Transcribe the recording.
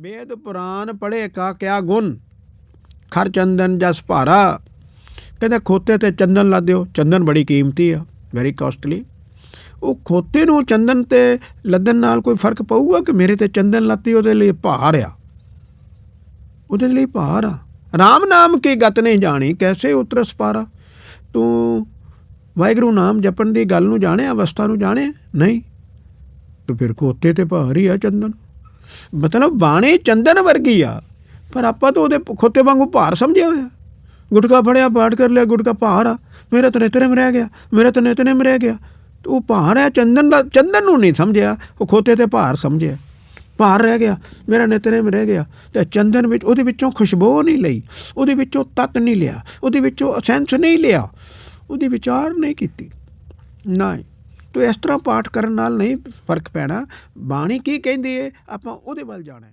ਵੇਦ ਪੁਰਾਨ ਪੜ੍ਹੇ ਕਾ ਕਿਆ ਗੁਣ? ਖਰ ਚੰਦਨ ਜਸ ਭਾਰਾ। ਕਹਿੰਦੇ ਖੋਤੇ ਤੇ ਚੰਦਨ ਲਾ ਦਿਓ। ਚੰਦਨ ਬੜੀ ਕੀਮਤੀ ਆ ਵੈਰੀ ਕਾਸਟਲੀ ਉਹ ਖੋਤੇ ਨੂੰ ਚੰਦਨ ਤੇ ਲੱਦਣ ਨਾਲ ਕੋਈ ਫ਼ਰਕ ਪਊਗਾ ਕਿ ਮੇਰੇ ਤੇ ਚੰਦਨ ਲੱਤੀ, ਉਹਦੇ ਲਈ ਭਾਰ ਆ? ਉਹਦੇ ਲਈ ਭਾਰ ਆ। RAM ਨਾਮ ਕੀ ਗਤ ਨਹੀਂ ਜਾਣੀ, ਕੈਸੇ ਉਤਰਸ ਪਾਰਾ? ਤੂੰ ਵਾਹਿਗੁਰੂ ਨਾਮ ਜਪਣ ਦੀ ਗੱਲ ਨੂੰ ਜਾਣਿਆ, ਅਵਸਥਾ ਨੂੰ ਜਾਣਿਆ? ਨਹੀਂ। ਤੂੰ ਫਿਰ ਖੋਤੇ ਤੇ ਭਾਰ ਹੀ ਆ ਚੰਦਨ। ਮਤਲਬ ਬਾਣੀ ਚੰਦਨ ਵਰਗੀ ਆ, ਪਰ ਆਪਾਂ ਤਾਂ ਉਹਦੇ ਖੋਤੇ ਵਾਂਗੂ ਭਾਰ ਸਮਝਿਆ ਹੋਇਆ। ਗੁਟਕਾ ਫੜਿਆ, ਪਾਠ ਕਰ ਲਿਆ, ਗੁਟਕਾ ਭਾਰ ਆ। ਮੇਰਾ ਤਾਂ ਨਿਤਨੇਮ ਰਹਿ ਗਿਆ, ਮੇਰਾ ਤਾਂ ਨਿਤਨੇਮ ਰਹਿ ਗਿਆ। ਉਹ ਭਾਰ ਹੈ ਚੰਦਨ ਦਾ, ਚੰਦਨ ਨੂੰ ਨਹੀਂ ਸਮਝਿਆ, ਉਹ ਖੋਤੇ ਤੇ ਭਾਰ ਸਮਝਿਆ। ਭਾਰ ਰਹਿ ਗਿਆ, ਮੇਰਾ ਨਿਤਨੇਮ ਰਹਿ ਗਿਆ, ਤੇ ਚੰਦਨ ਵਿੱਚ, ਉਹਦੇ ਵਿੱਚੋਂ ਖੁਸ਼ਬੂ ਨਹੀਂ ਲਈ, ਉਹਦੇ ਵਿੱਚੋਂ ਤਤ ਨਹੀਂ ਲਿਆ, ਉਹਦੇ ਵਿੱਚੋਂ ਅਸੈਂਸ ਨਹੀਂ ਲਿਆ, ਉਹਦੀ ਵਿਚਾਰ ਨਹੀਂ ਕੀਤੀ। ਨਹੀਂ ਤੋ ਇਸ ਤਰ੍ਹਾਂ ਪਾਠ ਕਰਨ ਨਾਲ ਨਹੀਂ ਫ਼ਰਕ ਪੈਣਾ। ਬਾਣੀ ਕੀ ਕਹਿੰਦੀ ਹੈ ਆਪਾਂ ਉਹਦੇ ਵੱਲ ਜਾਣਾ